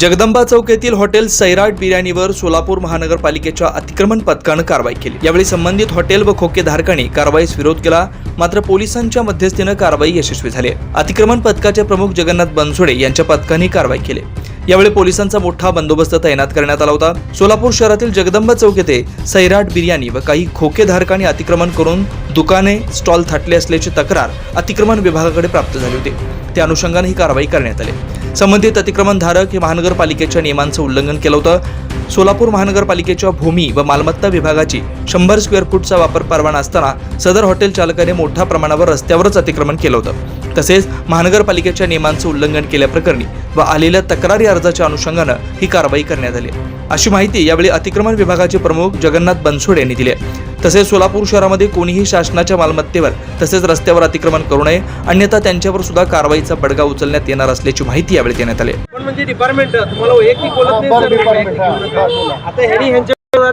जगदंबा चौक येथील हॉटेल सैराट बिर्याणीवर सोलापूर महानगरपालिकेच्या अतिक्रमण पथकानं कारवाई केली. यावेळी संबंधित हॉटेल व खोकेधारकांनी कारवाईस विरोध केला मात्र पोलिसांच्या मध्यस्थीनं कारवाई यशस्वी झाली. अतिक्रमण पथकाचे प्रमुख जगन्नाथ बनसोडे यांच्या पथकाने कारवाई केली. यावेळी पोलिसांचा मोठा बंदोबस्त तैनात करण्यात आला होता. सोलापूर शहरातील जगदंबा चौक येथे सैराट बिर्याणी व काही खोकेधारकांनी अतिक्रमण करून दुकाने स्टॉल थाटले असल्याची तक्रार अतिक्रमण विभागाकडे प्राप्त झाली होती. त्या अनुषंगाने ही कारवाई करण्यात आली. संबंधित अतिक्रमणधारक हे महानगरपालिकेच्या नियमांचं उल्लंघन केलं होतं. सोलापूर महानगरपालिकेच्या भूमी व मालमत्ता विभागाची शंभर स्क्वेअर फूटचा वापर परवाना असताना सदर हॉटेल चालकाने मोठ्या प्रमाणावर रस्त्यावरच अतिक्रमण केलं होतं. तसेच महानगरपालिकेच्या नियमांचं उल्लंघन केल्याप्रकरणी व आलेल्या तक्रारी अर्जाच्या अनुषंगानं ही कारवाई करण्यात आली. अशी माहिती यावेळी अतिक्रमण विभागाचे प्रमुख जगन्नाथ बनसोड यांनी दिली तसेच सोलापूर शहरामध्ये कोणीही शासनाच्या मालमत्तेवर तसेच रस्त्यावर अतिक्रमण करू नये अन्यथा त्यांच्यावर सुद्धा कारवाईचा बडगा उचलण्यात येणार असल्याची माहिती यावेळी देण्यात आली पण म्हणजे डिपार्टमेंट तुम्हाला वैयक्तिक बोलत नाही